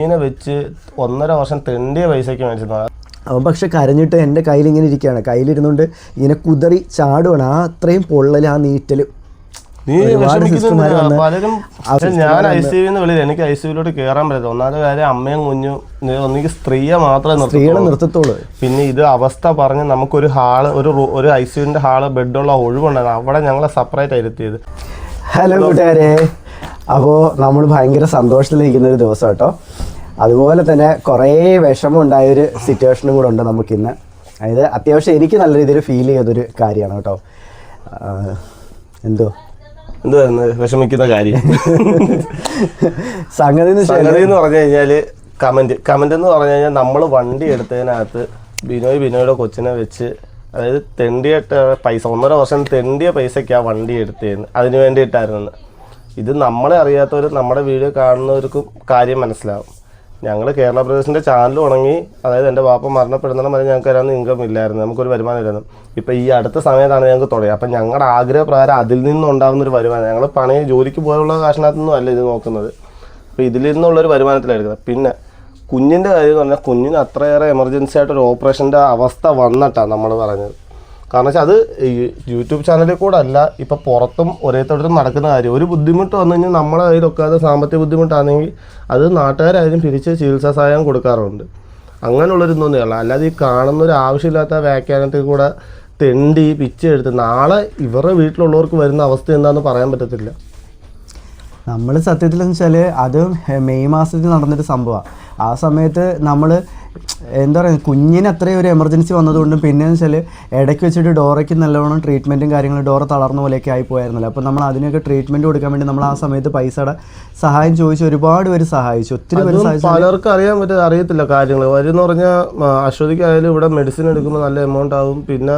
ഇതിനെ വെച്ച് ഒന്നര വർഷം തെണ്ടിയ പൈസയ്ക്ക് മേടിച്ചതാണ് അവൻ പക്ഷെ കരഞ്ഞിട്ട് എന്റെ കയ്യിൽ ഇങ്ങനെ ഇരിക്കുകയാണ്. കയ്യിലിരുന്നുകൊണ്ട് ഇങ്ങനെ കുതറി ചാടുവാണ്. ആ അത്രയും പൊള്ളൽ ആ നീറ്റൽ ഞാൻ ഐ സി യുന്ന് വെളിയിൽ എനിക്ക് ഐ സി യുലോട്ട് കയറാൻ പറ്റില്ല ഒന്നാമത്തെ കാര്യം അമ്മയും കുഞ്ഞു നീ ഒന്നെങ്കിൽ സ്ത്രീയെ മാത്രമേ സ്ത്രീകളെ നിർത്തത്തുള്ളൂ. നിർത്തത്തോളൂ പിന്നെ ഇത് അവസ്ഥ പറഞ്ഞ് നമുക്കൊരു ഹാൾ ഒരു ഒരു ഐ സിയുവിന്റെ ഹാൾ ബെഡുള്ള ഒഴിവുണ്ടായിരുന്നു. അവിടെ ഞങ്ങളെ സെപ്പറേറ്റ് ഇരുത്തിയത്. ഹലോ കൂട്ടുകാരെ. അപ്പോൾ നമ്മൾ ഭയങ്കര സന്തോഷത്തിലിരിക്കുന്ന ഒരു ദിവസം കേട്ടോ. അതുപോലെ തന്നെ കുറേ വിഷമം ഉണ്ടായൊരു സിറ്റുവേഷനും കൂടെ ഉണ്ട് നമുക്കിന്ന്. അതായത് അത്യാവശ്യം എനിക്ക് നല്ല രീതിയിൽ ഫീൽ ചെയ്തൊരു കാര്യമാണ് കേട്ടോ. എന്തോ? എന്തുവായിരുന്നു? വിഷമിക്കുന്ന കാര്യം. സംഗതി സംഗതി എന്ന് പറഞ്ഞു കഴിഞ്ഞാൽ കമന്റ് കമന്റ് എന്ന് പറഞ്ഞു കഴിഞ്ഞാൽ നമ്മൾ വണ്ടി എടുത്തതിനകത്ത് ബിനോയ് ബിനോയുടെ കൊച്ചിനെ വെച്ച് അതായത് തെണ്ടിയിട്ട പൈസ ഒന്നര വർഷം തെണ്ടിയ ആ വണ്ടി എടുത്തേന്ന് അതിന് വേണ്ടിയിട്ടായിരുന്നു. ഇത് നമ്മളെ അറിയാത്തവർ നമ്മുടെ വീഡിയോ കാണുന്നവർക്കും കാര്യം മനസ്സിലാവും. ഞങ്ങൾ കേരള ബ്രദേഴ്സിന്റെ ചാനൽ ഉണങ്ങി അതായത് എന്റെ വാപ്പ മരണപ്പെടുന്നിടം വരെ ഞങ്ങൾക്ക് അതിനകത്ത് ഇൻകം ഇല്ലായിരുന്നു നമുക്കൊരു വരുമാനം ഇല്ലായിരുന്നു. ഇപ്പം ഈ അടുത്ത സമയത്താണ് ഞങ്ങൾക്ക് തുടങ്ങി അപ്പം ഞങ്ങളുടെ ആഗ്രഹപ്രകാരം അതിൽ നിന്നുണ്ടാകുന്ന ഒരു വരുമാനം ഞങ്ങൾ പണി ജോലിക്ക് പോയുള്ള കാശിനകത്തൊന്നും അല്ല ഇത് നോക്കുന്നത്. അപ്പോൾ ഇതിൽ നിന്നുള്ളൊരു വരുമാനത്തിലായിരിക്കുന്നത് പിന്നെ കുഞ്ഞിന്റെ കാര്യം എന്ന് പറഞ്ഞാൽ കുഞ്ഞിന് അത്രയേറെ എമർജൻസി ആയിട്ട് ഒരു ഓപ്പറേഷന്റെ അവസ്ഥ വന്നിട്ടാണ് നമ്മൾ പറഞ്ഞത്. കാരണം വെച്ചാൽ അത് യൂട്യൂബ് ചാനലിൽ കൂടെ അല്ല ഇപ്പം പുറത്തും ഒരേത്തോടത്തും നടക്കുന്ന കാര്യം. ഒരു ബുദ്ധിമുട്ട് വന്നു കഴിഞ്ഞാൽ നമ്മളെ കയ്യിലൊക്കെ അത് സാമ്പത്തിക ബുദ്ധിമുട്ടാണെങ്കിൽ അത് നാട്ടുകാരായാലും തിരിച്ച് ചികിത്സാ സഹായം കൊടുക്കാറുണ്ട്. അങ്ങനെയുള്ളൊരു അല്ല അല്ലാതെ ഈ കാണുന്ന ഒരു ആവശ്യമില്ലാത്ത വ്യാഖ്യാനത്തിൽ കൂടെ തെണ്ടി പിച്ചെടുത്ത് നാളെ ഇവരുടെ വീട്ടിലുള്ളവർക്ക് വരുന്ന അവസ്ഥ എന്താണെന്ന് പറയാൻ പറ്റത്തില്ല. നമ്മൾ സത്യത്തിൽ വെച്ചാൽ അത് മെയ് മാസത്തിൽ നടന്നൊരു സംഭവമാണ് ആ സമയത്ത് നമ്മൾ എന്താ പറയുക കുഞ്ഞിന് അത്രയും ഒരു എമർജൻസി വന്നതുകൊണ്ടും പിന്നെ വെച്ചാൽ ഇടയ്ക്ക് വെച്ചിട്ട് ഡോറയ്ക്ക് നല്ലവണ്ണം ട്രീറ്റ്മെന്റും കാര്യങ്ങളും ഡോറ തളർന്ന പോലെയൊക്കെ ആയി പോയായിരുന്നല്ലോ. അപ്പോൾ നമ്മൾ അതിനൊക്കെ ട്രീറ്റ്മെന്റ് കൊടുക്കാൻ വേണ്ടി നമ്മൾ ആ സമയത്ത് പൈസയുടെ സഹായം ചോദിച്ച് ഒരുപാട് പേര് സഹായിച്ചു. ഒത്തിരി പേര് സഹായിച്ചു. പലർക്കും അറിയാൻ പറ്റുക അറിയത്തില്ല കാര്യങ്ങൾ. വരും പറഞ്ഞാൽ അശ്വതിക്കായാലും ഇവിടെ മെഡിസിൻ എടുക്കുമ്പോൾ നല്ല എമൗണ്ട് ആവും. പിന്നെ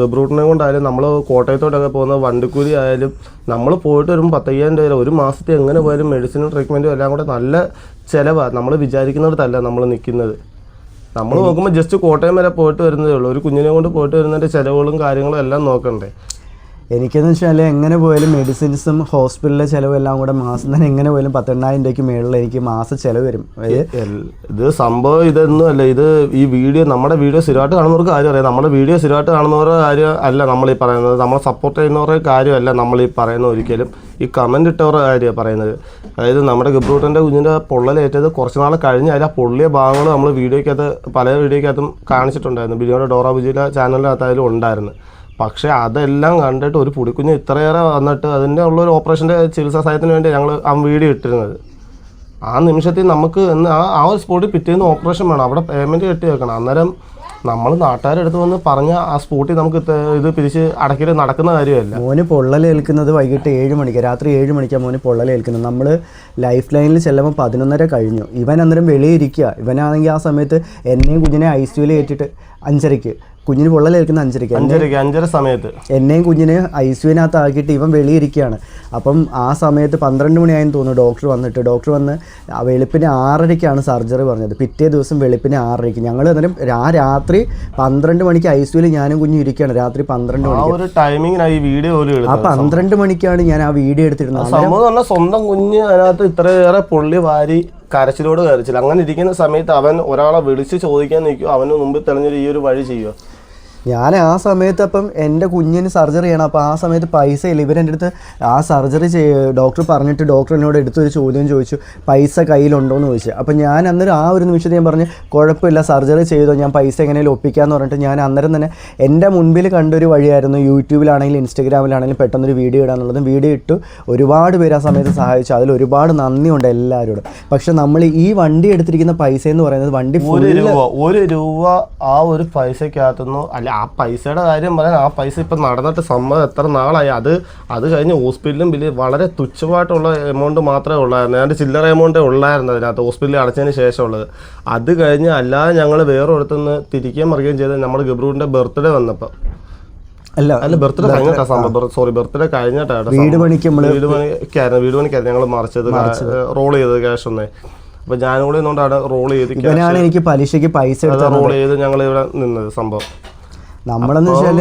ഗബ്രൂട്ടിനെ കൊണ്ടായാലും നമ്മൾ കോട്ടയത്തോട്ടൊക്കെ പോകുന്ന വണ്ടിക്കൂലി ആയാലും നമ്മൾ പോയിട്ട് വരുമ്പോൾ പത്തയ്യായിരം രൂപ ഒരു മാസത്തെ എങ്ങനെ പോയാലും മെഡിസിനും ട്രീറ്റ്മെന്റും എല്ലാം കൂടെ നല്ല ചിലവാണ് നമ്മൾ വിചാരിക്കുന്നിടത്തല്ല നമ്മൾ നിൽക്കുന്നത് നമ്മൾ നോക്കുമ്പോൾ ജസ്റ്റ് കോട്ടയം വരെ പോയിട്ട് വരുന്നതേ ഉള്ളൂ. ഒരു കുഞ്ഞിനെ കൊണ്ട് പോയിട്ട് വരുന്നതിന്റെ ചിലവുകളും കാര്യങ്ങളും എല്ലാം നോക്കണ്ടേ? എനിക്കെന്ന് വെച്ചാൽ എങ്ങനെ പോയാലും മെഡിസിൻസും ഹോസ്പിറ്റലിലെ ചിലവെല്ലാം കൂടെ മാസം തന്നെ എങ്ങനെ പോയാലും പത്തെണ്ണായിരം രൂപയ്ക്ക് മേളിൽ എനിക്ക് മാസം ചിലവ് വരും. ഇത് സംഭവം ഇതൊന്നും അല്ല. ഇത് ഈ വീഡിയോ നമ്മുടെ വീഡിയോ സ്ഥിരമായിട്ട് കാണുന്നവർക്ക് കാര്യം അറിയാം. നമ്മുടെ വീഡിയോ സ്ഥിരമായിട്ട് കാണുന്നവരുടെ കാര്യം അല്ല നമ്മൾ ഈ പറയുന്നത്. നമ്മളെ സപ്പോർട്ട് ചെയ്യുന്നവരുടെ കാര്യമല്ല നമ്മൾ ഈ പറയുന്ന ഒരിക്കലും. ഈ കമന്റ് ഇട്ടവരുടെ കാര്യമാണ് പറയുന്നത്. അതായത് നമ്മുടെ ഗബ്രൂട്ടന്റെ കുഞ്ഞിന്റെ പൊള്ളലേറ്റത് കുറച്ച് നാൾ കഴിഞ്ഞ് അതിൽ ആ പൊള്ളിയ ഭാഗങ്ങൾ നമ്മൾ വീഡിയോയ്ക്കകത്ത് പല വീഡിയോയ്ക്കകത്തും കാണിച്ചിട്ടുണ്ടായിരുന്നു. ബിരിയാണി ഡോറ ബുജിയിലെ ചാനലിനകത്തായാലും ഉണ്ടായിരുന്നു. പക്ഷേ അതെല്ലാം കണ്ടിട്ട് ഒരു പുടിക്കുഞ്ഞ് ഇത്രയേറെ വന്നിട്ട് അതിന്റെ ഉള്ള ഒരു ഓപ്പറേഷന്റെ ചികിത്സാ സഹായത്തിന് വേണ്ടി ഞങ്ങൾ ആ വീഡിയോ ഇട്ടിരുന്നത്. ആ നിമിഷത്തിൽ നമുക്ക് ആ ആ ഒരു സ്പോട്ടിൽ പിറ്റേന്ന് ഓപ്പറേഷൻ വേണം. അവിടെ പേയ്മെന്റ് കെട്ടി വെക്കണം. അന്നേരം നമ്മൾ നാട്ടുകാരെടുത്ത് വന്ന് പറഞ്ഞ ആ സ്പോട്ടിൽ നമുക്ക് ഇത് ഇത് പിരിച്ച് അടക്കി നടക്കുന്ന കാര്യമല്ല. മോന് പൊള്ളലേൽക്കുന്നത് വൈകിട്ട് ഏഴ് മണിക്ക് രാത്രി ഏഴ് മണിക്കാണ് മോന് പൊള്ളലേൽക്കുന്നത് നമ്മൾ ലൈഫ് ലൈനിൽ ചെല്ലുമ്പോൾ പതിനൊന്നര കഴിഞ്ഞു. ഇവൻ അന്നേരം വെളിയിരിക്കുക ഇവനാണെങ്കിൽ ആ സമയത്ത് എന്നെയും കുഞ്ഞിനെ ഐ സിയുയിൽ ഏറ്റിട്ട് അഞ്ചരയ്ക്ക്. കുഞ്ഞിന് പൊള്ളലേൽക്കുന്ന അഞ്ചരയ്ക്ക്. അഞ്ചരയ്ക്ക് അഞ്ചര സമയത്ത്. എന്നെയും കുഞ്ഞിന് ഐ സിയുവിനകത്ത് ആക്കിയിട്ട് ഇവൻ വെളിയിരിക്കുകയാണ് അപ്പം ആ സമയത്ത് പന്ത്രണ്ട് മണിയായെന്ന് തോന്നുന്നു ഡോക്ടർ വന്നിട്ട്. ഡോക്ടർ വന്ന് വെളുപ്പിന് ആറരയ്ക്കാണ് സർജറി പറഞ്ഞത്. പിറ്റേ ദിവസം വെളുപ്പിന് ആറരയ്ക്ക്. ഞങ്ങൾ അന്നേരം ആ രാത്രി പന്ത്രണ്ട് മണിക്ക് ഐ സിയുവിൽ ഞാനും കുഞ്ഞും ഇരിക്കുകയാണ്. രാത്രി പന്ത്രണ്ട് ടൈമിങ്ങിനായി ഈ വീഡിയോ ആ പന്ത്രണ്ട് മണിക്കാണ് ഞാൻ ആ വീഡിയോ എടുത്തിരുന്നത്. സ്വന്തം കുഞ്ഞ് അതിനകത്ത് ഇത്രയേറെ പൊള്ളി വാരി കരച്ചിലോട് കരച്ചിൽ അങ്ങനെ ഇരിക്കുന്ന സമയത്ത് അവൻ ഒരാളെ വിളിച്ച് ചോദിക്കാൻ നിൽക്കും അവന് മുമ്പിൽ തെളിഞ്ഞൊരു ഈ ഒരു വഴി ചെയ്യുമോ ഞാൻ ആ സമയത്ത് അപ്പം എന്റെ കുഞ്ഞിന് സർജറി ചെയ്യണം. അപ്പോൾ ആ സമയത്ത് പൈസ ഇല്ല ഇവരെന്റെ അടുത്ത് ആ സർജറി ചെയ്യ ഡോക്ടർ പറഞ്ഞിട്ട് ഡോക്ടർ എന്നോട് എടുത്തൊരു ചോദ്യം ചോദിച്ചു. പൈസ കയ്യിലുണ്ടോ എന്ന് ചോദിച്ചു. അപ്പോൾ ഞാൻ അന്നേരം ആ ഒരു നിമിഷത്തിൽ ഞാൻ പറഞ്ഞു കുഴപ്പമില്ല സർജറി ചെയ്തോ. ഞാൻ പൈസ എങ്ങനെയാലും ഒപ്പിക്കാമെന്ന് പറഞ്ഞിട്ട് ഞാൻ അന്നേരം തന്നെ എന്റെ മുൻപിൽ കണ്ടൊരു വഴിയായിരുന്നു. യൂട്യൂബിലാണെങ്കിലും ഇൻസ്റ്റഗ്രാമിലാണെങ്കിലും പെട്ടെന്നൊരു വീഡിയോ ഇടാന്നുള്ളതും വീഡിയോ ഇട്ടു. ഒരുപാട് പേര് ആ സമയത്ത് സഹായിച്ചു. അതിൽ ഒരുപാട് നന്ദിയുണ്ട് എല്ലാവരോടും. പക്ഷെ നമ്മൾ ഈ വണ്ടി എടുത്തിരിക്കുന്ന പൈസ എന്ന് പറയുന്നത് വണ്ടി ഒരു രൂപ ഒരു രൂപ ആ ഒരു പൈസക്കകത്തുനിന്ന് അല്ല ആ പൈസയുടെ കാര്യം പറയാൻ ആ പൈസ ഇപ്പം നടന്നിട്ട് സമ്മതം എത്ര നാളായി? അത് അത് കഴിഞ്ഞ് ഹോസ്പിറ്റലും വലിയ വളരെ തുച്ഛമായിട്ടുള്ള എമൗണ്ട് മാത്രമേ ഉള്ളായിരുന്നു. ഞാൻ ചില്ലറ എമൗണ്ടേ ഉള്ളായിരുന്നു അതിനകത്ത് ഹോസ്പിറ്റലിൽ അടച്ചതിന് ശേഷമുള്ളത്. അത് കഴിഞ്ഞ് അല്ലാതെ ഞങ്ങൾ വേറെ ഒരിടത്തുനിന്ന് തിരിക്കുകയും മറിയുകയും ചെയ്ത് നമ്മുടെ ഗബ്രൂറിന്റെ ബർത്ത്ഡേ വന്നപ്പോൾ അല്ല അല്ല ബർത്ത്ഡേ കഴിഞ്ഞിട്ടാ സംഭവം. സോറി ബർത്ത്ഡേ കഴിഞ്ഞിട്ടാണ് വീട് പണിക്ക് നമ്മൾ വീട് പണിക്കായിരുന്നു വീട് പണിക്കായിരുന്നു. ഞങ്ങൾ മറിച്ചത് റോൾ ചെയ്തത് ക്യാഷ് ഒന്നേ. അപ്പൊ ഞാനും കൂടെ നിന്നുകൊണ്ടാണ് റോൾ ചെയ്ത് എനിക്ക് പലിശക്ക് പൈസ റോൾ ചെയ്ത് ഞങ്ങൾ ഇവിടെ നിന്നത് സംഭവം. നമ്മളെന്ന് വെച്ചാൽ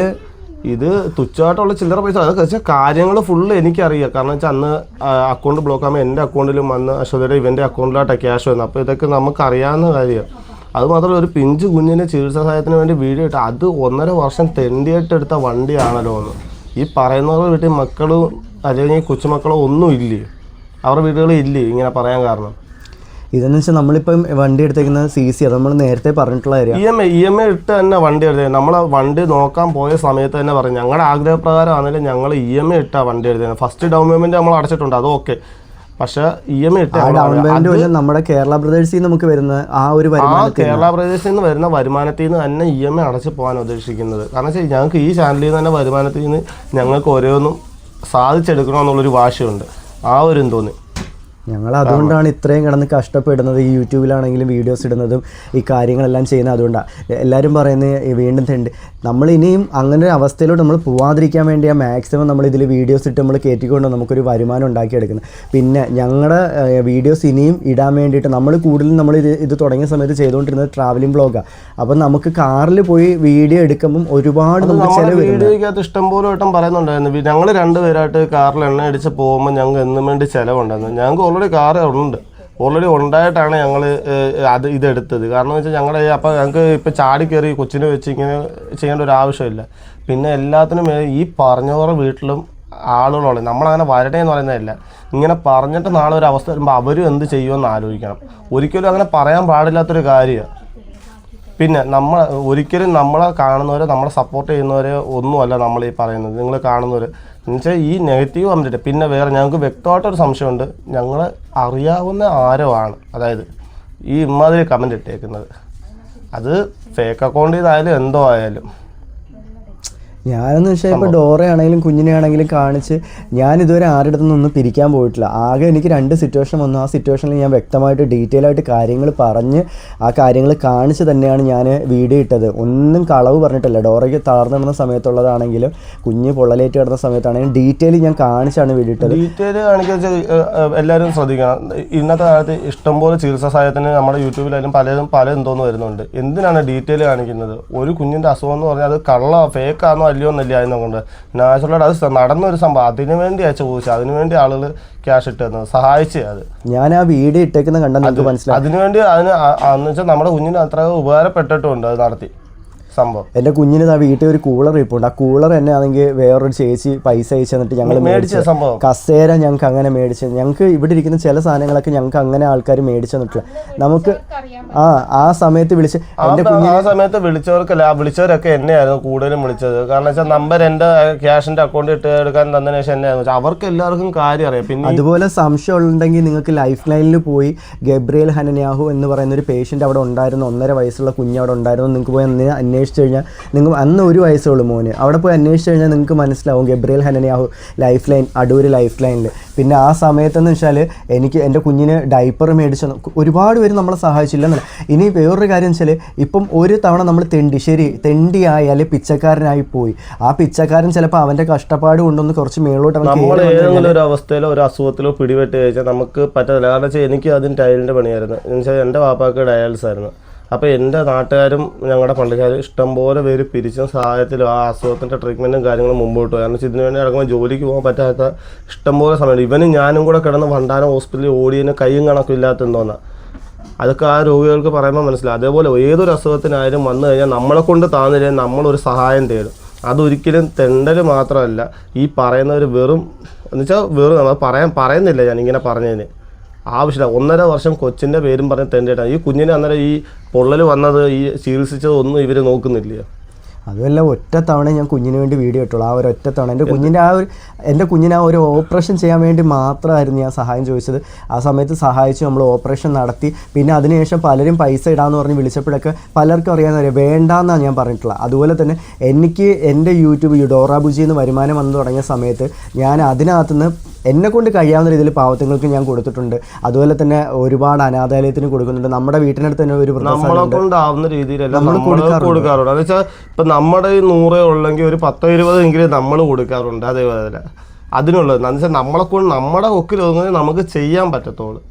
ഇത് തുച്ഛമായിട്ടുള്ള ചില്ലറ പൈസ. അതൊക്കെ വെച്ചാൽ കാര്യങ്ങൾ ഫുള്ള് എനിക്കറിയാം. കാരണം വെച്ചാൽ അന്ന് അക്കൗണ്ട് ബ്ലോക്ക് ആകുമ്പോൾ എന്റെ അക്കൗണ്ടിലും വന്ന് അശ്വതയുടെ ഇവന്റെ അക്കൗണ്ടിലോട്ടാണ് ക്യാഷ് വന്നത് അപ്പോൾ ഇതൊക്കെ നമുക്ക് അറിയാവുന്ന കാര്യമാണ് അത് മാത്രമല്ല ഒരു പിഞ്ച് കുഞ്ഞിന്റെ ചികിത്സാ സഹായത്തിന് വേണ്ടി വീഡിയോ ഇട്ട് അത് ഒന്നര വർഷം തെണ്ടിയായിട്ട് എടുത്ത വണ്ടിയാണല്ലോ എന്ന് ഈ പറയുന്നവരുടെ വീട്ടിൽ മക്കളും അല്ലെങ്കിൽ കൊച്ചുമക്കളോ ഒന്നും ഇല്ലേ? അവരുടെ വീടുകളിൽ ഇല്ലേ? ഇങ്ങനെ പറയാൻ കാരണം. ഇതെന്ന് വെച്ചാൽ നമ്മളിപ്പം വണ്ടി എടുത്തേക്കുന്നത് സി സി അത് നമ്മൾ നേരത്തെ പറഞ്ഞിട്ടുള്ള കാര്യം. E M I E M I ഇട്ട് തന്നെ വണ്ടി എടുത്തത് നമ്മൾ വണ്ടി നോക്കാൻ പോയ സമയത്ത് തന്നെ പറഞ്ഞു. ഞങ്ങളുടെ ആഗ്രഹപ്രകാരം ആണെങ്കിലും ഞങ്ങൾ ഇ എം ഐ ഇട്ടാ വണ്ടി എടുത്തത് ഫസ്റ്റ് ഡൗൺ പേയ്മെന്റ് നമ്മൾ അടച്ചിട്ടുണ്ട്. അത് ഓക്കെ പക്ഷെ ഇ എം ഐ ഇട്ട് ഡൗൺ പേയ്മെന്റ് വല്ല നമ്മുടെ കേരള ബ്രദേഴ്സിൽ നിന്ന് നമുക്ക് വരുന്ന ആ ഒരു ആ വരുമാനത്തിൽ കേരള പ്രദേശത്തിൽ നിന്ന് വരുന്ന വരുമാനത്തിൽ നിന്ന് തന്നെ ഇ എം ഐ അടച്ച് പോകാൻ ഉദ്ദേശിക്കുന്നത്. കാരണം വെച്ചാൽ ഞങ്ങൾക്ക് ഈ ചാനലിൽ നിന്ന് തന്നെ വരുമാനത്തിൽ നിന്ന് ഞങ്ങൾക്ക് ഓരോന്നും സാധിച്ചെടുക്കണമെന്നുള്ളൊരു വാശിയുണ്ട്. ആ ഒരു തോന്നി ഞങ്ങൾ അതുകൊണ്ടാണ് ഇത്രയും കിടന്ന് കഷ്ടപ്പെടുന്നത് ഈ യൂട്യൂബിലാണെങ്കിലും വീഡിയോസ് ഇടുന്നതും ഈ കാര്യങ്ങളെല്ലാം ചെയ്യുന്നത് അതുകൊണ്ടാണ് എല്ലാവരും പറയുന്നത് വീണ്ടും തെണ്ട്. നമ്മൾ ഇനിയും അങ്ങനെ ഒരു അവസ്ഥയിലോട്ട് നമ്മൾ പോവാതിരിക്കാൻ വേണ്ടിയാണ് മാക്സിമം നമ്മൾ ഇതിൽ വീഡിയോസ് ഇട്ട് നമ്മൾ കയറ്റിക്കൊണ്ട് നമുക്കൊരു വരുമാനം ഉണ്ടാക്കിയെടുക്കുന്നത്. പിന്നെ ഞങ്ങളുടെ വീഡിയോസ് ഇനിയും ഇടാൻ വേണ്ടിയിട്ട് നമ്മൾ കൂടുതലും നമ്മൾ ഇത് ഇത് തുടങ്ങിയ സമയത്ത് ചെയ്തുകൊണ്ടിരുന്നത് ട്രാവലിംഗ് ബ്ലോഗാണ് അപ്പം നമുക്ക് കാറിൽ പോയി വീഡിയോ എടുക്കുമ്പം ഒരുപാട് നമുക്ക് ചിലവ് ഇഷ്ടംപോലെ വട്ടം പറയുന്നുണ്ടായിരുന്നു. ഞങ്ങൾ രണ്ടുപേരായിട്ട് കാറിൽ എണ്ണ അടിച്ച് പോകുമ്പോൾ ഞങ്ങൾക്ക് എന്നും വേണ്ടി ചിലവുണ്ടായിരുന്നു. ഞങ്ങൾക്ക് ഓൾറെഡി കാർ ഉണ്ട് ഓൾറെഡി ഉണ്ടായിട്ടാണ് ഞങ്ങൾ അത് ഇതെടുത്തത്. കാരണം വെച്ചാൽ ഞങ്ങളുടെ അപ്പോൾ ഞങ്ങൾക്ക് ഇപ്പം ചാടി കയറി കൊച്ചിനെ വെച്ച് ഇങ്ങനെ ചെയ്യേണ്ട ഒരു ആവശ്യമില്ല. പിന്നെ എല്ലാത്തിനും ഈ പറഞ്ഞവരുടെ വീട്ടിലും ആളുകളുള്ളത് നമ്മളങ്ങനെ വരട്ടെ എന്ന് പറയുന്നതല്ല. ഇങ്ങനെ പറഞ്ഞിട്ട് നാളെ ഒരു അവസ്ഥ വരുമ്പോൾ അവരും എന്ത് ചെയ്യുമെന്ന് ആലോചിക്കണം. ഒരിക്കലും അങ്ങനെ പറയാൻ പാടില്ലാത്തൊരു കാര്യമാണ്. പിന്നെ നമ്മൾ ഒരിക്കലും നമ്മളെ കാണുന്നവരെ നമ്മളെ സപ്പോർട്ട് ചെയ്യുന്നവരെ ഒന്നുമല്ല നമ്മൾ ഈ പറയുന്നത്. നിങ്ങൾ കാണുന്നവർ എന്നുവെച്ചാൽ ഈ നെഗറ്റീവ് കമന്റ് പിന്നെ വേറെ ഞങ്ങൾക്ക് വ്യക്തമായിട്ടൊരു സംശയമുണ്ട്. ഞങ്ങൾ അറിയാവുന്ന ആരോ ആണ്. അതായത് ഈ ഇമ്മാതിരി കമന്റ് ഇട്ടേക്കുന്നത്. അത് ഫേക്ക് അക്കൗണ്ടിൽ നിന്നായാലും എന്തോ ആയാലും. ഞാനെന്ന് വെച്ചാൽ ഇപ്പോൾ ഡോറ ആണെങ്കിലും കുഞ്ഞിനെ ആണെങ്കിലും കാണിച്ച് ഞാൻ ഇതുവരെ ആരുടെ അടുത്തുനിന്നും ഒന്നും പിരിക്കാൻ പോയിട്ടില്ല. ആകെ എനിക്ക് രണ്ട് സിറ്റുവേഷൻ വന്നു. ആ സിറ്റുവേഷനിൽ ഞാൻ വ്യക്തമായിട്ട് ഡീറ്റെയിൽ ആയിട്ട് കാര്യങ്ങൾ പറഞ്ഞ് ആ കാര്യങ്ങൾ കാണിച്ച് തന്നെയാണ് ഞാൻ വീഡിയോ ഇട്ടത്. ഒന്നും കളവ് പറഞ്ഞിട്ടില്ല. ഡോറയ്ക്ക് തളർന്നു കിടന്ന സമയത്തുള്ളതാണെങ്കിലും കുഞ്ഞ് പൊള്ളലേറ്റ് കിടന്ന സമയത്താണെങ്കിലും ഡീറ്റെയിൽ ഞാൻ കാണിച്ചാണ് വീഡിയോ ഇട്ടത്. ഡീറ്റെയിൽ കാണിക്കുക എല്ലാവരും ശ്രദ്ധിക്കണം. ഇന്നത്തെ കാലത്ത് ഇഷ്ടംപോലെ ചികിത്സാ സഹായത്തിന് നമ്മുടെ യൂട്യൂബിലായാലും പലതും പല എന്തോന്ന് വരുന്നുണ്ട്. എന്തിനാണ് ഡീറ്റെയിൽ കാണിക്കുന്നത്? ഒരു കുഞ്ഞിന്റെ അസുഖം എന്ന് പറഞ്ഞാൽ അത് കള്ള ഫേക്കാണോ അല്ലയോ ഒന്നുമില്ല അതിനെ കൊണ്ട് നാച്ചുറലായിട്ട് അത് നടന്നൊരു സംഭവം. അതിനു വേണ്ടിയാ ചോദിച്ചത്. അതിനു വേണ്ടി ആളുകൾ ക്യാഷ് ഇട്ട് തന്നത് സഹായിച്ചേ അത്. ഞാൻ ആ വീഡിയോ ഇട്ടേക്കുന്ന കണ്ടത് മനസ്സിലായി. അതിനു അതിനുവേണ്ടി അതിന് എന്ന് വെച്ചാൽ നമ്മുടെ കുഞ്ഞിന് അത്ര ഉപകാരപ്പെട്ടിട്ടുണ്ട് അത് നടത്തി. സംഭവം. എന്റെ കുഞ്ഞിന് ആ വീട്ടിൽ ഒരു കൂളർ ഇരിപ്പുണ്ട്. ആ കൂളർ എന്നെ ആണെങ്കിൽ വേറൊരു ചേച്ചി പൈസ അയച്ചു തന്നിട്ട് ഞങ്ങൾ മേടിച്ച സംഭവം. കസേര ഞങ്ങൾക്ക് അങ്ങനെ മേടിച്ച് ഞങ്ങൾക്ക് ഇവിടെ ഇരിക്കുന്ന ചില സാധനങ്ങളൊക്കെ ഞങ്ങൾക്ക് അങ്ങനെ ആൾക്കാർ മേടിച്ചു തന്നിട്ടില്ല. നമുക്ക് ആ ആ സമയത്ത് വിളിച്ച് എന്റെ കുഞ്ഞിന് ആ സമയത്ത് വിളിച്ചവർക്കല്ല ആ വിളിച്ചവരൊക്കെ എന്നെയായിരുന്നു കൂടുതലും വിളിച്ചത്. കാരണം വെച്ചാൽ നമ്പർ എന്റെ ക്യാഷിന്റെ അക്കൗണ്ട് ഇട്ട് എടുക്കാൻ തന്നതിന് ശേഷം എന്നെയായിരുന്നു അവർക്ക് എല്ലാവർക്കും കാര്യം അറിയാം. പിന്നെ അതുപോലെ സംശയം ഉണ്ടെങ്കിൽ നിങ്ങൾക്ക് ലൈഫ് ലൈനിൽ പോയി ഗബ്രിയൽ ഹനന്യാഹു എന്ന് പറയുന്ന ഒരു പേഷ്യന്റ് അവിടെ ഉണ്ടായിരുന്നു. ഒന്നര വയസ്സുള്ള കുഞ്ഞ് അവിടെ ഉണ്ടായിരുന്നു. നിങ്ങൾക്ക് പോയി അന്ന് അന്വേഷിച്ച് കഴിഞ്ഞാൽ നിങ്ങൾ അന്ന് ഒരു വയസ്സേ ഉള്ളൂ മോന്. അവിടെ പോയി അന്വേഷിച്ച് കഴിഞ്ഞാൽ നിങ്ങൾക്ക് മനസ്സിലാവും ഗബ്രിയൽ ഹനനിയാഹു ലൈഫ് ലൈൻ അടൂർ ലൈഫ് ലൈനിൽ പിന്നെ ആ സമയത്തെന്ന് വെച്ചാൽ എനിക്ക് എന്റെ കുഞ്ഞിന് ഡൈപ്പർ മേടിച്ച ഒരുപാട് പേര് നമ്മളെ സഹായിച്ചില്ല സഹായിച്ചില്ലെന്നല്ല. ഇനി വേറൊരു കാര്യം വെച്ചാൽ ഇപ്പം ഒരു തവണ നമ്മൾ തെണ്ടി ശരി തെണ്ടിയായി അല്ലെങ്കിൽ പിച്ചക്കാരനായി പോയി. ആ പിച്ചക്കാരൻ ചിലപ്പോൾ അവന്റെ കഷ്ടപ്പാട് കൊണ്ടൊന്ന് കുറച്ച് മേളോട്ട് നമ്മൾ ഏതെങ്കിലും ഒരു അവസ്ഥയിലോ ഒരു അസുഖത്തിലോ പിടിപെട്ട് കഴിച്ചാൽ നമുക്ക് പറ്റത്തില്ല. കാരണം വെച്ചാൽ എനിക്ക് അതിന് ടൈലിന്റെ പണിയായിരുന്നു. എന്ന് വെച്ചാൽ എന്റെ വാപ്പാക്ക് ഡയാലിസ് ആയിരുന്നു. അപ്പോൾ എന്റെ നാട്ടുകാരും ഞങ്ങളുടെ പള്ളിക്കാരും ഇഷ്ടംപോലെ പേര് പിരിച്ചും സഹായത്തിലും ആ അസുഖത്തിന്റെ ട്രീറ്റ്മെന്റും കാര്യങ്ങളും മുമ്പോട്ട് പോയി. കാരണം ഇതിനു വേണ്ടി നടക്കുമ്പോൾ ജോലിക്ക് പോകാൻ പറ്റാത്ത ഇഷ്ടംപോലെ സമയമുണ്ട്. ഇവനും ഞാനും കൂടെ കിടന്ന് വണ്ടാനം ഹോസ്പിറ്റലിൽ ഓടിയതിന് കൈയും കണക്കും എന്തോന്നാ? അതൊക്കെ ആ രോഗികൾക്ക് പറയുമ്പോൾ മനസ്സിലാവും. അതേപോലെ ഏതൊരു അസുഖത്തിനായാലും വന്നു കഴിഞ്ഞാൽ നമ്മളെ കൊണ്ട് താന്നില്ലേ നമ്മളൊരു സഹായം തേടും. അതൊരിക്കലും തെണ്ടൽ മാത്രമല്ല ഈ പറയുന്നവർ വെറും എന്നുവെച്ചാൽ വെറും നമ്മൾ പറയാൻ പറയുന്നില്ല ഞാൻ ഇങ്ങനെ പറഞ്ഞതിന്. ആവശ്യമില്ല. ഒന്നര വർഷം കൊച്ചിന്റെ പേരും പറഞ്ഞ് തെണ്ടിയിട്ടാണ് ഈ കുഞ്ഞിനെ അന്നേരം ഈ പൊള്ളൽ വന്നത് ഈ ചികിത്സിച്ചതൊന്നും ഇവർ നോക്കുന്നില്ല? അതുമല്ല ഒറ്റ തവണ ഞാൻ കുഞ്ഞിന് വേണ്ടി വീഡിയോ ഇട്ടുള്ളൂ ആ ഒരു ഒറ്റ തവണ എന്റെ കുഞ്ഞിന്റെ ആ ഒരു എന്റെ കുഞ്ഞിനെ ആ ഒരു ഓപ്പറേഷൻ ചെയ്യാൻ വേണ്ടി മാത്രമായിരുന്നു ഞാൻ സഹായം ചോദിച്ചത്. ആ സമയത്ത് സഹായിച്ചു നമ്മൾ ഓപ്പറേഷൻ നടത്തി. പിന്നെ അതിനുശേഷം പലരും പൈസ ഇടാന്ന് പറഞ്ഞ് വിളിച്ചപ്പോഴൊക്കെ പലർക്കും അറിയാമെന്ന് അറിയാം വേണ്ടാന്നാണ് ഞാൻ പറഞ്ഞിട്ടുള്ളത്. അതുപോലെ തന്നെ എനിക്ക് എന്റെ യൂട്യൂബ് ഈ ഡോറ എന്ന് വരുമാനം വന്നു തുടങ്ങിയ സമയത്ത് ഞാൻ അതിനകത്തുനിന്ന് എന്നെ കൊണ്ട് കഴിയാവുന്ന രീതിയിൽ പാവത്തുങ്ങൾക്ക് ഞാൻ കൊടുത്തിട്ടുണ്ട്. അതുപോലെ തന്നെ ഒരുപാട് അനാഥാലയത്തിന് കൊടുക്കുന്നുണ്ട്. നമ്മുടെ വീട്ടിനടുത്ത് തന്നെ ഒരു നമ്മളെ കൊണ്ടാവുന്ന രീതിയിലല്ല നമ്മൾ കൊടുക്കാറുണ്ട്. എന്ന് വെച്ചാൽ ഇപ്പം നമ്മുടെ ഈ നൂറേ ഉള്ളെങ്കിൽ ഒരു പത്തോ ഇരുപതോ എങ്കിലും നമ്മൾ കൊടുക്കാറുണ്ട്. അതേപോലെ അതിനുള്ളത് എന്ന് വെച്ചാൽ നമ്മളെ കൊണ്ട് നമ്മുടെ ഒക്കെ ഒതുങ്ങി നമുക്ക് ചെയ്യാൻ പറ്റത്തുള്ളൂ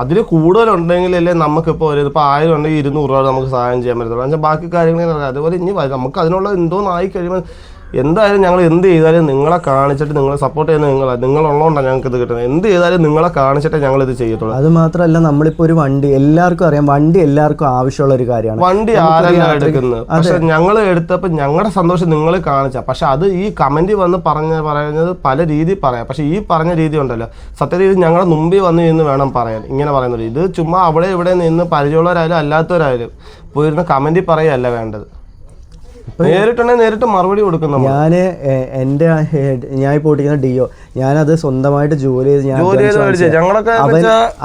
അതിൽ കൂടുതലുണ്ടെങ്കിലല്ലേ നമുക്കിപ്പോൾ ഒരു ഇപ്പോൾ ആയിരം ഉണ്ടെങ്കിൽ ഇരുന്നൂറ് രൂപ നമുക്ക് സഹായം ചെയ്യാൻ പറ്റത്തുള്ളൂ. എന്നുവെച്ചാൽ ബാക്കി കാര്യങ്ങൾ അതുപോലെ ഇനി നമുക്ക് അതിനുള്ള എന്തോന്നായി കഴിയുമ്പോൾ എന്തായാലും ഞങ്ങൾ എന്ത് ചെയ്താലും നിങ്ങളെ കാണിച്ചിട്ട് നിങ്ങളെ സപ്പോർട്ട് ചെയ്യുന്ന നിങ്ങൾ നിങ്ങളുള്ളതുകൊണ്ടാണ് ഞങ്ങൾക്ക് ഇത് കിട്ടുന്നത്. എന്ത് ചെയ്താലും നിങ്ങളെ കാണിച്ചിട്ടേ ഞങ്ങൾ ഇത് ചെയ്യത്തുള്ളൂ. അത് മാത്രമല്ല നമ്മളിപ്പോൾ ഒരു വണ്ടി എല്ലാവർക്കും അറിയാം വണ്ടി എല്ലാവർക്കും ആവശ്യമുള്ള ഒരു കാര്യമാണ്. വണ്ടി ആരല്ല എടുക്കുന്നത് പക്ഷെ ഞങ്ങൾ എടുത്തപ്പോൾ ഞങ്ങളുടെ സന്തോഷം നിങ്ങൾ കാണിച്ച. പക്ഷെ അത് ഈ കമന്റ് വന്ന് പറഞ്ഞ പറയുന്നത് പല രീതി പറയാം. പക്ഷെ ഈ പറഞ്ഞ രീതി ഉണ്ടല്ലോ. സത്യരീതി ഞങ്ങളുടെ മുമ്പിൽ വന്ന് നിന്ന് വേണം പറയാൻ. ഇങ്ങനെ പറയുന്നത്. ഇത് ചുമ്മാ അവിടെ ഇവിടെ നിന്ന് പരിചയമുള്ളവരായാലും അല്ലാത്തവരായാലും പോയിരുന്ന കമന്റിൽ പറയല്ല വേണ്ടത്. നേരിട്ടുണ്ടെങ്കിൽ നേരിട്ട് മറുപടി കൊടുക്കും ഞാൻ എന്റെ ഞാൻ ഇപ്പോൾ ഓടിക്കുന്ന ഡിയോ ഞാനത് സ്വന്തമായിട്ട് ജോലി ചെയ്ത് ഞാൻ ജോലി ചെയ്ത് മേടിച്ചത് ഞങ്ങളൊക്കെ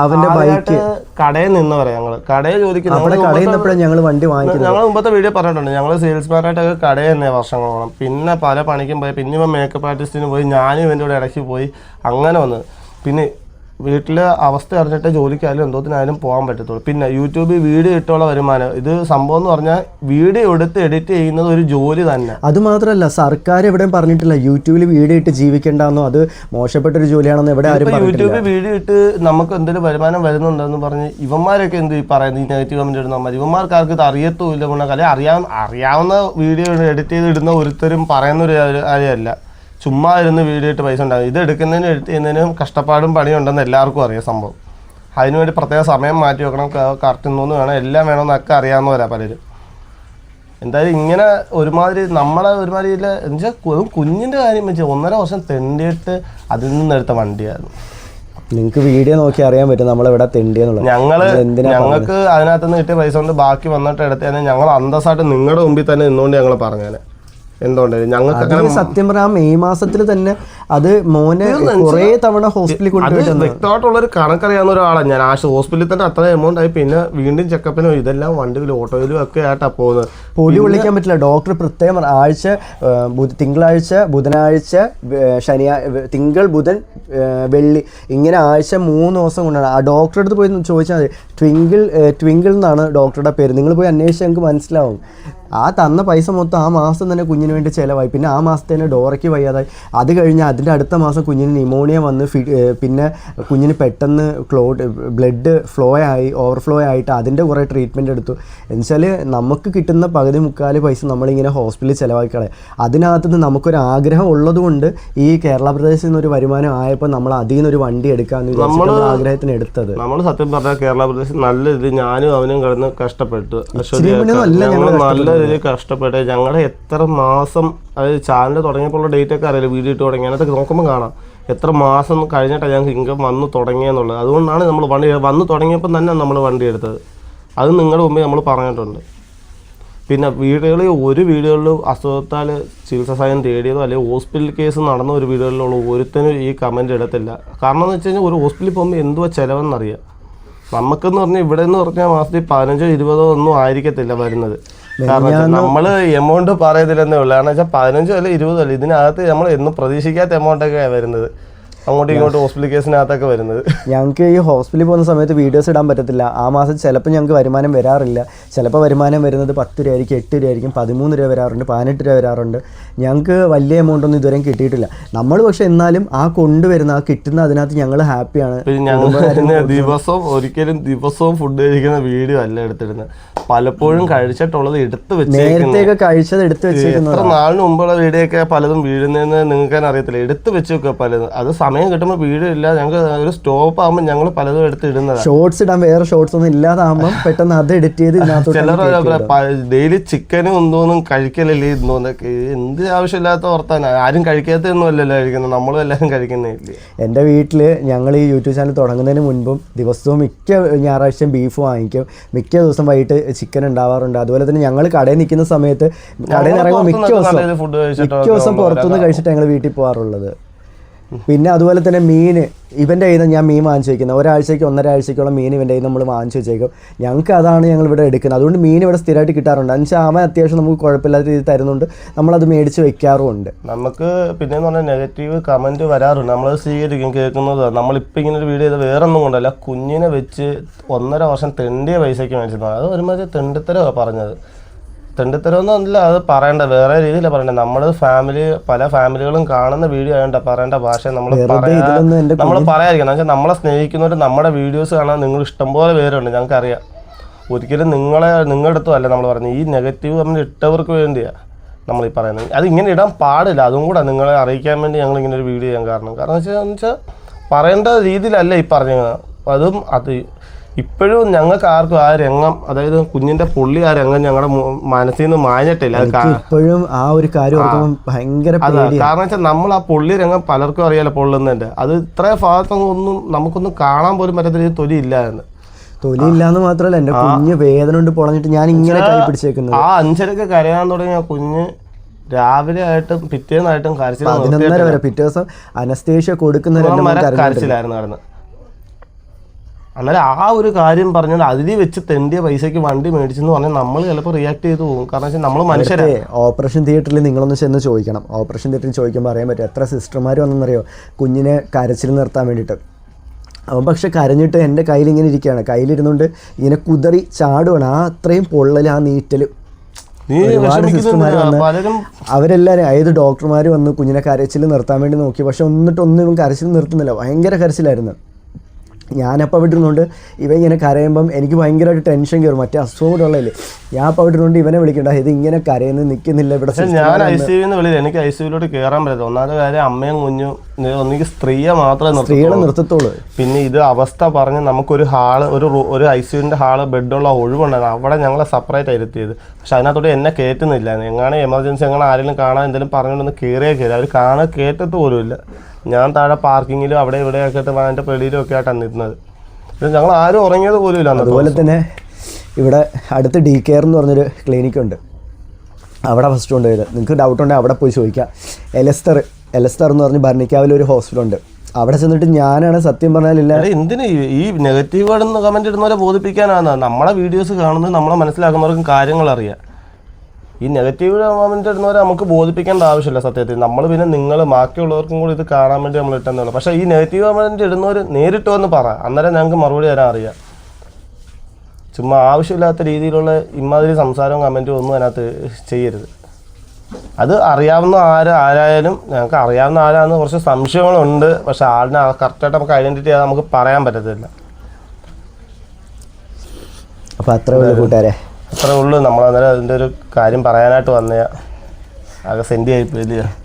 അവന്റെ ബൈക്ക്. കടയിൽ നിന്നവരാ ഞങ്ങൾ. കടയിൽ ജോലിക്ക് അവിടെ കടയിൽ നിന്നപ്പോഴാണ് ഞങ്ങൾ വണ്ടി വാങ്ങിക്കുന്നു ഞങ്ങൾ മുമ്പത്തെ വീഡിയോ പറഞ്ഞിട്ടുണ്ട്. ഞങ്ങൾ സെയിൽസ്മാനായിട്ടൊക്കെ കടയിൽ തന്നെ വർഷങ്ങളോളം പിന്നെ പല പണിക്കും പോയി. പിന്നെ മേക്കപ്പ് ആർട്ടിസ്റ്റിന് പോയി. ഞാനും ഇവന്റെ കൂടെ ഇടയ്ക്ക് പോയി. അങ്ങനെ വന്ന്. പിന്നെ വീട്ടിലെ അവസ്ഥ അറിഞ്ഞിട്ട് ജോലിക്കായാലും എന്തോത്തിനായാലും പോകാൻ പറ്റത്തുള്ളൂ. പിന്നെ യൂട്യൂബിൽ വീഡിയോ ഇട്ടുള്ള വരുമാനം. ഇത് സംഭവം എന്ന് പറഞ്ഞാൽ വീഡിയോ എടുത്ത് എഡിറ്റ് ചെയ്യുന്നത് ഒരു ജോലി തന്നെ. അത് മാത്രമല്ല സർക്കാർ എവിടെയും പറഞ്ഞിട്ടില്ല യൂട്യൂബിൽ വീഡിയോ ഇട്ട് ജീവിക്കേണ്ടെന്നോ അത് മോശപ്പെട്ട ഒരു ജോലിയാണെന്നോ എവിടെ ആരും യൂട്യൂബിൽ വീഡിയോ ഇട്ട് നമുക്ക് എന്തെങ്കിലും വരുമാനം വരുന്നുണ്ടെന്ന് പറഞ്ഞ് ഇവന്മാരൊക്കെ എന്ത് ഈ പറയുന്നത് ഈ നെഗറ്റീവ് കമന്റ് ഇടുന്ന ഇവന്മാർക്ക് ആർക്ക് ഇത് അറിയത്തുമില്ല അല്ലെങ്കിൽ അല്ലെ അറിയാവുന്ന അറിയാവുന്ന വീഡിയോ എഡിറ്റ് ചെയ്ത് ഇടുന്ന ഒരുത്തരും പറയുന്ന ഒരു കാര്യ- കാര്യമല്ല. ചുമ്മാ ഇരുന്ന് വീഡിയോ ഇട്ട് പൈസ ഉണ്ടാകും ഇത് എടുക്കുന്നതിനും എഡിറ്റ് ചെയ്യുന്നതിനും കഷ്ടപ്പാടും പണിയുണ്ടെന്ന് എല്ലാവർക്കും അറിയാം സംഭവം. അതിനുവേണ്ടി പ്രത്യേക സമയം മാറ്റി വെക്കണം കറക്റ്റ് നിന്ന് വേണം എല്ലാം വേണമെന്നൊക്കെ അറിയാവുന്നവരാ പലരും. എന്തായാലും ഇങ്ങനെ ഒരുമാതിരി നമ്മളെ ഒരുമാതിരി എന്നുവെച്ചാൽ കുഞ്ഞിന്റെ കാര്യം വെച്ചാൽ ഒന്നര വർഷം തെണ്ടിയിട്ട് അതിൽ നിന്നെടുത്ത വണ്ടിയായിരുന്നു. നിങ്ങൾക്ക് വീഡിയോ നോക്കി അറിയാൻ പറ്റും നമ്മളെവിടെ തെണ്ടിയെന്നുള്ളത്. ഞങ്ങൾ ഞങ്ങൾക്ക് അതിനകത്ത് നിന്ന് കിട്ടിയ പൈസ കൊണ്ട് ബാക്കി വന്നിട്ട് എടുത്തേ ഞങ്ങൾ അന്തസ്സായിട്ട് നിങ്ങളുടെ മുമ്പിൽ തന്നെ നിന്നുകൊണ്ട് ഞങ്ങൾ പറഞ്ഞേനെ. എന്തുകൊണ്ട്? ഞങ്ങൾക്ക് സത്യം പറഞ്ഞാൽ മെയ് മാസത്തിൽ തന്നെ അത് മോനെ കുറേ തവണ ഹോസ്പിറ്റലിൽ കൊണ്ടുപോയി വ്യക്തമായിട്ടുള്ള ഒരു കണക്കറിയാവുന്ന ഒരാളാണ് ഞാൻ. ആ ഹോസ്പിറ്റലിൽ തന്നെ അത്ര എമൗണ്ട് ആയി. പിന്നെ വീണ്ടും ചെക്കപ്പിനും ഇതെല്ലാം വണ്ടിയിലും ഓട്ടോയിലും ഒക്കെ ആയിട്ടാ പോകുന്നത്. പോലി വിളിക്കാൻ പറ്റില്ല. ഡോക്ടർ പ്രത്യേകം ആഴ്ച തിങ്കളാഴ്ച ബുധനാഴ്ച ശനിയാഴ്ച തിങ്കൾ ബുധൻ വെള്ളി ഇങ്ങനെ ആഴ്ച മൂന്ന് ദിവസം കൊണ്ടാണ്. ആ ഡോക്ടറെ അടുത്ത് പോയി ചോദിച്ചാൽ മതി. ട്വിങ്കിൾ ട്വിങ്കിൾ എന്നാണ് ഡോക്ടറുടെ പേര്. നിങ്ങൾ പോയി അന്വേഷിച്ചാൽ ഞങ്ങൾക്ക് മനസ്സിലാവും. ആ തന്ന പൈസ മൊത്തം ആ മാസം തന്നെ കുഞ്ഞിന് വേണ്ടി ചിലവായി. പിന്നെ ആ മാസത്തേനെ തന്നെ ഡോറയ്ക്ക് വയ്യാതായി. അത് കഴിഞ്ഞ് അതിന്റെ അടുത്ത മാസം കുഞ്ഞിന് ന്യൂമോണിയ വന്ന് ഫി പിന്നെ കുഞ്ഞിന് പെട്ടെന്ന് ക്ലോട്ട് ബ്ലഡ് ഫ്ലോ ആയി ഓവർഫ്ലോ ആയിട്ട് അതിന്റെ കുറേ ട്രീറ്റ്മെന്റ് എടുത്തു. എന്നുവെച്ചാൽ നമുക്ക് കിട്ടുന്ന പകുതി മുക്കാൽ പൈസ നമ്മളിങ്ങനെ ഹോസ്പിറ്റലിൽ ചിലവാക്കിക്കളെ അതിനകത്ത് നിന്ന് നമുക്കൊരു ആഗ്രഹം ഉള്ളതുകൊണ്ട് ഈ കേരള പ്രദേശത്ത് നിന്നൊരു ഒരു വരുമാനം ആയപ്പോൾ നമ്മൾ അതിൽ നിന്ന് ഒരു വണ്ടി എടുക്കാമെന്ന് വിചാരിച്ചു ആഗ്രഹത്തിന് എടുത്തത്. നമ്മൾ സത്യം പറഞ്ഞാൽ കേരള പ്രദേശം നല്ല രീതിയിൽ ഞാനും അവനും കിടന്ന് കഷ്ടപ്പെട്ടു. നല്ല രീതിയിൽ കഷ്ടപ്പെട്ട് ഞങ്ങളുടെ എത്ര മാസം അതായത് ചാനൽ തുടങ്ങിയപ്പോൾ ഡേറ്റ് ഒക്കെ അറിയില്ല. വീഡിയോ ഇട്ട് തുടങ്ങി. അതിനകത്ത് നോക്കുമ്പോൾ കാണാം. എത്ര മാസം കഴിഞ്ഞിട്ടാണ് ഞങ്ങൾക്ക് ഇൻകം വന്ന് തുടങ്ങിയെന്നുള്ളത് അതുകൊണ്ടാണ് നമ്മൾ വണ്ടി വന്ന് തുടങ്ങിയപ്പോൾ തന്നെ നമ്മൾ വണ്ടി എടുത്തത്. അത് നിങ്ങളുടെ മുമ്പേ നമ്മൾ പറഞ്ഞിട്ടുണ്ട്. പിന്നെ വീടുകളിൽ ഒരു വീടുകളിലും അസുഖത്താൽ ചികിത്സാ സഹായം തേടിയതോ അല്ലെങ്കിൽ ഹോസ്പിറ്റൽ കേസ് നടന്ന ഒരു വീടുകളിലുള്ള ഒരുത്തനും ഈ കമന്റ് ഇടത്തില്ല കാരണം എന്ന് വെച്ച് കഴിഞ്ഞാൽ ഒരു ഹോസ്പിറ്റലിൽ പോകുമ്പോൾ എന്തുവാ ചിലവെന്നറിയാം. നമുക്കെന്ന് പറഞ്ഞാൽ ഇവിടെ എന്ന് പറഞ്ഞാൽ മാസത്തിൽ പതിനഞ്ചോ ഇരുപതോ ഒന്നും ആയിരിക്കത്തില്ല വരുന്നത്. കാരണം നമ്മൾ എമൗണ്ട് പറയത്തില്ലെന്നേ ഉള്ളൂ. കാരണം വെച്ചാൽ പതിനഞ്ചോ അല്ല ഇരുപതോ അല്ല ഇതിനകത്ത് നമ്മൾ എന്നും പ്രതീക്ഷിക്കാത്ത എമൗണ്ട് ഒക്കെ വരുന്നത്. അങ്ങോട്ടും ഇങ്ങോട്ടും ഹോസ്പിറ്റൽ കേസിനകത്തൊക്കെ വരുന്നത്. ഞങ്ങൾക്ക് ഈ ഹോസ്പിറ്റലിൽ പോകുന്ന സമയത്ത് വീഡിയോസ് ഇടാൻ പറ്റത്തില്ല. ആ മാസം ചിലപ്പോൾ ഞങ്ങൾക്ക് വരുമാനം വരാറില്ല. ചിലപ്പോൾ വരുമാനം വരുന്നത് പത്ത് രൂപ ആയിരിക്കും എട്ട് രൂപ ആയിരിക്കും പതിമൂന്ന് രൂപ വരാറുണ്ട് പതിനെട്ട് രൂപ വരാറുണ്ട്. ഞങ്ങൾക്ക് വലിയ എമൗണ്ട് ഒന്നും ഇതുവരെയും കിട്ടിയിട്ടില്ല. നമ്മൾ പക്ഷെ എന്നാലും ആ കൊണ്ടുവരുന്ന ആ കിട്ടുന്ന അതിനകത്ത് ഞങ്ങൾ ഹാപ്പിയാണ് ദിവസവും ഒരിക്കലും ദിവസവും ഫുഡ് കഴിക്കുന്ന വീഡിയോ അല്ല എടുത്തിടുന്നത്. പലപ്പോഴും കഴിച്ചിട്ടുള്ളത് എടുത്തു വെച്ചേക്കുന്നത്. കഴിച്ചത് എടുത്ത് വെച്ചേക്കുന്നത് എത്ര നാളിന് മുമ്പുള്ള വീടൊക്കെ പലതും വീഴുന്നതെന്ന് നിങ്ങൾക്ക് തന്നെ അറിയത്തില്ല. എടുത്ത് വെച്ച് വെക്കുക പലതും. അത് സമയം കിട്ടുമ്പോൾ വീഴില്ല. ഇല്ല ഞങ്ങൾക്ക് ഒരു സ്റ്റോപ്പ് ആകുമ്പോൾ ഞങ്ങൾ പലതും എടുത്ത് ഇടുന്നത് ഷോർട്സ് ഇടാൻ വേറെ ഷോർട്സ് ഒന്നും ഇല്ലാതാകുമ്പോൾ പെട്ടെന്ന് അത് എഡിറ്റ് ചെയ്ത് ചിലർ ഡെയിലി ചിക്കനും എന്തോന്നും കഴിക്കലല്ലേ എന്തോന്നൊക്കെ എന്ത് ആവശ്യമില്ലാത്ത വർത്താനം. ആരും കഴിക്കാത്തൊന്നും അല്ലല്ലോ കഴിക്കുന്നത്. നമ്മളും എല്ലാവരും കഴിക്കുന്നില്ലേ എന്റെ വീട്ടിൽ ഞങ്ങൾ ഈ യൂട്യൂബ് ചാനൽ തുടങ്ങുന്നതിന് മുൻപും ദിവസവും മിക്ക ഞായറാഴ്ചയും ബീഫ് വാങ്ങിക്കും. മിക്ക ദിവസം വൈകിട്ട് ചിക്കൻ ഉണ്ടാവാറുണ്ട്. അതുപോലെ തന്നെ ഞങ്ങൾ കടയിൽ നിൽക്കുന്ന സമയത്ത് കടയിൽ ഇറങ്ങുമ്പോൾ മിക്ക ദിവസം മിക്ക ദിവസം പുറത്തുനിന്ന് കഴിച്ചിട്ട് ഞങ്ങൾ വീട്ടിൽ പോകാറുള്ളത് പിന്നെ അതുപോലെ തന്നെ മീൻ ഇവന്റെ കയ്യിൽ നിന്ന് ഞാൻ മീൻ വാങ്ങിച്ചു വയ്ക്കുന്നത് ഒരാഴ്ചയ്ക്ക് ഒന്നര ആഴ്ചയ്ക്കോളം മീൻ ഇവന്റെ കയ്യിൽ നമ്മൾ വാങ്ങിച്ചു വെച്ചേക്കും. ഞങ്ങൾക്ക് അതാണ് ഞങ്ങൾ ഇവിടെ എടുക്കുന്നത്. അതുകൊണ്ട് മീൻ ഇവിടെ സ്ഥിരമായിട്ട് കിട്ടാറുണ്ട്. എന്നുവെച്ചാൽ ആമ അത്യാവശ്യം നമുക്ക് കുഴപ്പമില്ലാത്ത രീതിയിൽ തരുന്നുണ്ട്. നമ്മളത് മേടിച്ച് വെക്കാറുമുണ്ട്. നമുക്ക് പിന്നെ എന്ന് പറഞ്ഞാൽ നെഗറ്റീവ് കമന്റ് വരാറുണ്ട്. നമ്മൾ സ്വീകരിക്കും കേൾക്കുന്നത്. നമ്മളിപ്പോൾ ഇങ്ങനെ ഒരു വീഡിയോ ചെയ്ത് വേറെ ഒന്നും കൊണ്ടല്ല. കുഞ്ഞിനെ വെച്ച് ഒന്നര വർഷം തെണ്ടിയ പൈസയ്ക്ക് മേടിച്ചിരുന്നു. അത് ഒരുമാതിരി തെണ്ടിത്തരമാണ് പറഞ്ഞത്. തെണ്ടിത്തരമൊന്നുമല്ല അത് പറയണ്ട. വേറെ രീതിയിലാണ് പറയണ്ട. നമ്മൾ ഫാമിലി പല ഫാമിലികളും കാണുന്ന വീഡിയോ ആയതുകൊണ്ട് പറയേണ്ട ഭാഷ. നമ്മൾ നമ്മൾ പറയാതിരിക്കണം. പക്ഷെ വെച്ചാൽ നമ്മളെ സ്നേഹിക്കുന്നവർ നമ്മുടെ വീഡിയോസ് കാണാൻ നിങ്ങൾ ഇഷ്ടംപോലെ പേരുണ്ട്. ഞങ്ങൾക്കറിയാം. ഒരിക്കലും നിങ്ങളെ നിങ്ങളുടെ അടുത്തും അല്ല നമ്മൾ പറയുന്നത്. ഈ നെഗറ്റീവ് നമ്മൾ ഇട്ടവർക്ക് വേണ്ടിയാ നമ്മൾ ഈ പറയുന്നത്. അത് ഇങ്ങനെ ഇടാൻ പാടില്ല. അതും കൂടെ നിങ്ങളെ അറിയിക്കാൻ വേണ്ടി ഞങ്ങൾ ഇങ്ങനെ ഒരു വീഡിയോ ചെയ്യാൻ കാരണം. കാരണം വെച്ചാൽ വെച്ചാൽ പറയേണ്ട രീതിയിലല്ല ഈ പറഞ്ഞത്. അതും അത് ഇപ്പോഴും ഞങ്ങൾക്ക് ആർക്കും ആ രംഗം അതായത് കുഞ്ഞിന്റെ പുള്ളി ആ രംഗം ഞങ്ങളുടെ മനസ്സിൽ നിന്ന് മാഞ്ഞിട്ടില്ല. ഇപ്പോഴും ആ ഒരു കാര്യം ഭയങ്കര കാരണം വെച്ചാൽ നമ്മൾ ആ പുള്ളി രംഗം പലർക്കും അറിയാലോ പൊള്ളുന്നതിന്റെ അത് ഇത്ര ഭാഗത്തൊന്നും ഒന്നും നമുക്കൊന്നും കാണാൻ പോലും പറ്റത്തില്ല ഇത് തൊലി ഇല്ലായിരുന്നു തൊലി ഇല്ലാന്ന് മാത്രല്ല എന്റെ കുഞ്ഞ് വേദന കൊണ്ട് പൊളഞ്ഞിട്ട് ഞാൻ ഇങ്ങനെ കൈ പിടിച്ചേക്കുന്നത്. ആ അഞ്ചരക്ക് കരയാൻ തുടങ്ങിയ കുഞ്ഞ് രാവിലെ ആയിട്ടും പിറ്റേന്നായിട്ടും കരച്ചിൽ പതിനൊന്നര വരെ പിറ്റേ ദിവസം അനസ്തേഷ്യ കൊടുക്കുന്ന കരച്ചിലായിരുന്നു നടന്ന്. അന്നേരം ആ ഒരു കാര്യം പറഞ്ഞാൽ അതിൽ വെച്ച് തെണ്ടിയ പൈസയ്ക്ക് വണ്ടി മേടിച്ചെന്ന് പറഞ്ഞാൽ നമ്മൾ ചിലപ്പോൾ റിയാക്ട് ചെയ്തു പോകും. കാരണം വെച്ചാൽ നമ്മൾ മനുഷ്യരെ. ഓപ്പറേഷൻ തിയേറ്ററിൽ നിങ്ങളൊന്ന് ചെന്ന് ചോദിക്കണം. ഓപ്പറേഷൻ തിയേറ്ററിൽ ചോദിക്കുമ്പോൾ അറിയാൻ പറ്റും എത്ര സിസ്റ്റർമാർ വന്നെന്നറിയോ? കുഞ്ഞിനെ കരച്ചിൽ നിർത്താൻ വേണ്ടിയിട്ട്. അവൻ പക്ഷെ കരഞ്ഞിട്ട് എന്റെ കയ്യിൽ ഇങ്ങനെ ഇരിക്കുകയാണ്. കയ്യിലിരുന്നുകൊണ്ട് ഇങ്ങനെ കുതറി ചാടുവാണ്. ആ അത്രയും പൊള്ളൽ ആ നീറ്റൽ ഒരുപാട് സിസ്റ്റർമാർ വന്ന് അവരെല്ലാവരും ഏത് ഡോക്ടർമാർ വന്ന് കുഞ്ഞിനെ കരച്ചിൽ നിർത്താൻ വേണ്ടി നോക്കി. പക്ഷെ ഒന്നിട്ടൊന്നും ഇവൻ കരച്ചിൽ നിർത്തുന്നില്ല. ഭയങ്കര കരച്ചിലായിരുന്നു. ഞാനപ്പോൾ അവിടെ ഇരുന്നുകൊണ്ട് ഇവ ഇങ്ങനെ കരയുമ്പം എനിക്ക് ഭയങ്കരമായിട്ട് ടെൻഷൻ കയറും മറ്റേ അസുഖം കൂടെ ഉള്ളതല്ലേ ഞാൻ അപ്പോൾ അവിടെ ഇരുന്നുകൊണ്ട് ഇവനെ വിളിക്കണ്ട. ഇത് ഇങ്ങനെ കരയുന്നത് നിൽക്കുന്നില്ല ഇവിടെ ഞാൻ ഐ സി യുന്ന് വെളിയിൽ എനിക്ക് ഐ സി യുലോട്ട് കയറാൻ പറ്റില്ല ഒന്നാമത്തെ കാര്യം അമ്മയും കുഞ്ഞും ഇത് ഒന്നുകിൽ സ്ത്രീയെ മാത്രമേ സ്ത്രീകളെ നിർത്തത്തുള്ളൂ. പിന്നെ ഇത് അവസ്ഥ പറഞ്ഞ് നമുക്കൊരു ഹാൾ ഒരു ഒരു ഐ സിയുവിന്റെ ഹാൾ ബെഡുള്ള ഒഴിവുണ്ടായിരുന്നു. അവിടെ ഞങ്ങളെ സെപ്പറേറ്റ് ഇരുത്തിയത്. പക്ഷെ അതിനകത്തോട്ട് എന്നെ കയറ്റുന്നില്ല. എങ്ങനെ എമർജൻസി എങ്ങനെ ആരെങ്കിലും കാണാൻ എന്തെങ്കിലും പറഞ്ഞുകൊണ്ടൊന്ന് കയറിയേ കയറി അവർ കാണാൻ കയറ്റത്ത് പോലും ഇല്ല. ഞാൻ താഴെ പാർക്കിങ്ങിലും അവിടെ ഇവിടെയൊക്കെ ആയിട്ട് അതിന്റെ പെടിയിലും ഒക്കെ ആയിട്ടാണ് നിന്നത്. ഞങ്ങൾ ആരും ഉറങ്ങിയത് പോലും ഇല്ല അതുപോലെ തന്നെ ഇവിടെ അടുത്ത് ഡി കെയർ എന്ന് പറഞ്ഞൊരു ക്ലിനിക്കുണ്ട് അവിടെ ഫസ്റ്റ് കൊണ്ടുപോയത്. നിങ്ങൾക്ക് ഡൗട്ട് ഉണ്ടെങ്കിൽ അവിടെ പോയി ചോദിക്കാം. എലസ്തർ എലസ്തർ എന്ന് പറഞ്ഞ് ഭരണിക്കാവിൽ ഒരു ഹോസ്പിറ്റൽ ഉണ്ട് അവിടെ ചെന്നിട്ട് ഞാനാണ് സത്യം പറഞ്ഞാലില്ല എന്തിന് ഈ- ഈ നെഗറ്റീവ് ആണെന്ന് കമന്റ് ഇടുന്നവരെ ബോധിപ്പിക്കാനാണ് നമ്മളെ വീഡിയോസ് കാണുന്നത് നമ്മളെ മനസ്സിലാക്കുന്നവർക്കും കാര്യങ്ങൾ അറിയാം ഈ നെഗറ്റീവ് കമന്റ് ഇടുന്നവരെ നമുക്ക് ബോധിപ്പിക്കേണ്ട ആവശ്യമില്ല സത്യത്തിൽ. നമ്മൾ പിന്നെ നിങ്ങൾ ബാക്കിയുള്ളവർക്കും കൂടി ഇത് കാണാൻ വേണ്ടി നമ്മൾ ഇട്ടെന്നുള്ളൂ പക്ഷേ ഈ നെഗറ്റീവ് കമന്റ് ഇടുന്നവർ നേരിട്ട് വന്ന് പറ. അന്നേരം ഞങ്ങൾക്ക് മറുപടി തരാൻ അറിയാം. ചുമ്മാ ആവശ്യമില്ലാത്ത രീതിയിലുള്ള ഇമാതിരി സംസാരവും കമന്റും ഒന്നും അതിനകത്ത് ചെയ്യരുത്. അത് അറിയാവുന്ന ആര് ആരായാലും ഞങ്ങൾക്ക് അറിയാവുന്ന ആരാന്ന് കുറച്ച് സംശയങ്ങളുണ്ട്. പക്ഷെ ആളിനെ കറക്റ്റായിട്ട് നമുക്ക് ഐഡന്റിറ്റി ചെയ്യാതെ നമുക്ക് പറയാൻ പറ്റത്തില്ല. അപ്പോൾ അത്ര ഉള്ളൂ കൂട്ടുകാരെ. അത്രേ ഉള്ളൂ. നമ്മൾ അന്നേരം അതിന്റെ ഒരു കാര്യം പറയാനായിട്ട് വന്നയാ ആകെ സെൻഡ് ആയി പോയില്ല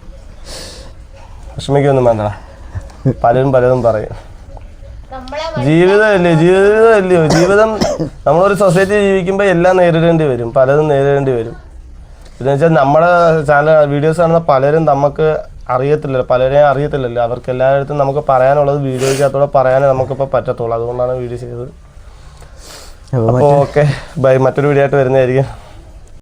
വിഷമിക്കൊന്നും വേണ്ട. പലരും പലതും പറയും. ജീവിതമല്ലേ? ജീവിതമല്ലയോ ജീവിതം നമ്മളൊരു സൊസൈറ്റി ജീവിക്കുമ്പോൾ എല്ലാം നേരിടേണ്ടി വരും. പലതും നേരിടേണ്ടി വരും. എന്ന് വെച്ചാൽ നമ്മുടെ ചാനൽ വീഡിയോസ് കാണുന്ന പലരും നമുക്ക് അറിയത്തില്ലല്ലോ പലരെയും അറിയത്തില്ലല്ലോ. അവർക്ക് എല്ലായിടത്തും നമുക്ക് പറയാനുള്ളത് വീഡിയോയ്ക്കകത്തോടെ പറയാനേ നമുക്കിപ്പോൾ പറ്റത്തുള്ളൂ. അതുകൊണ്ടാണ് വീഡിയോ ചെയ്തത്. അപ്പോൾ ഓക്കെ. ബൈ. മറ്റൊരു വീഡിയോ ആയിട്ട് വരുന്നതായിരിക്കും.